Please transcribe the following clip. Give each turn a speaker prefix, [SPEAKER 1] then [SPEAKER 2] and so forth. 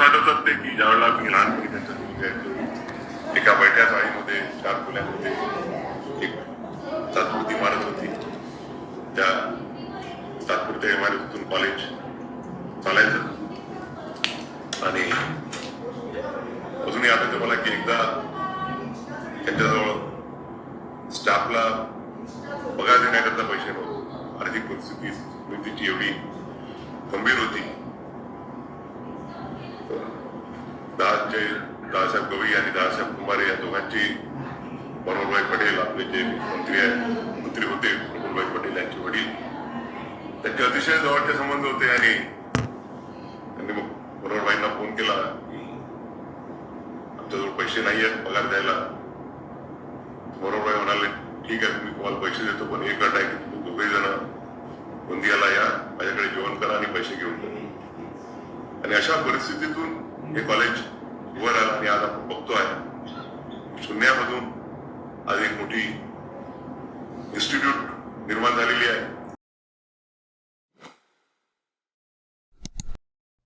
[SPEAKER 1] आठवतात ते की ज्यावेळेला मी लहानपणी त्यांच्या एका बैठ्या चाळीमध्ये चार खोल्यांमध्ये एक तात्पुरती इमारत होती. त्या तात्पुरत्या इमारतीतून कॉलेज चालायचं. आणि अजूनही आठवतं मला की एकदा त्यांच्याजवळ स्टाफला पगार देण्याकरता पैसे नव्हते. आर्थिक परिस्थिती समितीची एवढी गंभीर होती. दासचे दादासाहेब गवई आणि दादासाहेब कुंभारे या दोघांची मनोहरभाई पटेल आपले जे मंत्री आहे मंत्री होते मनोहरभाई पटेल यांचे वडील. त्यांचे अतिशय जवळचे संबंध होते आणि त्यांनी मग मनोहरभाईंना फोन केला. आमच्याजवळ पैसे नाही आहेत पगार द्यायला. मनोहरभाई म्हणाले ठीक आहे मी तुम्हाला पैसे देतो पण एक अट आहे की तुम्ही दोघे जण गोंदियाला या माझ्याकडे जेवण करा आणि पैसे घेऊन जा. आणि अशा परिस्थितीतून हे कॉलेज वर आलं आणि आज आपण बघतोय. शून्यामधून आज एक मोठी इन्स्टिट्यूट निर्माण झाली.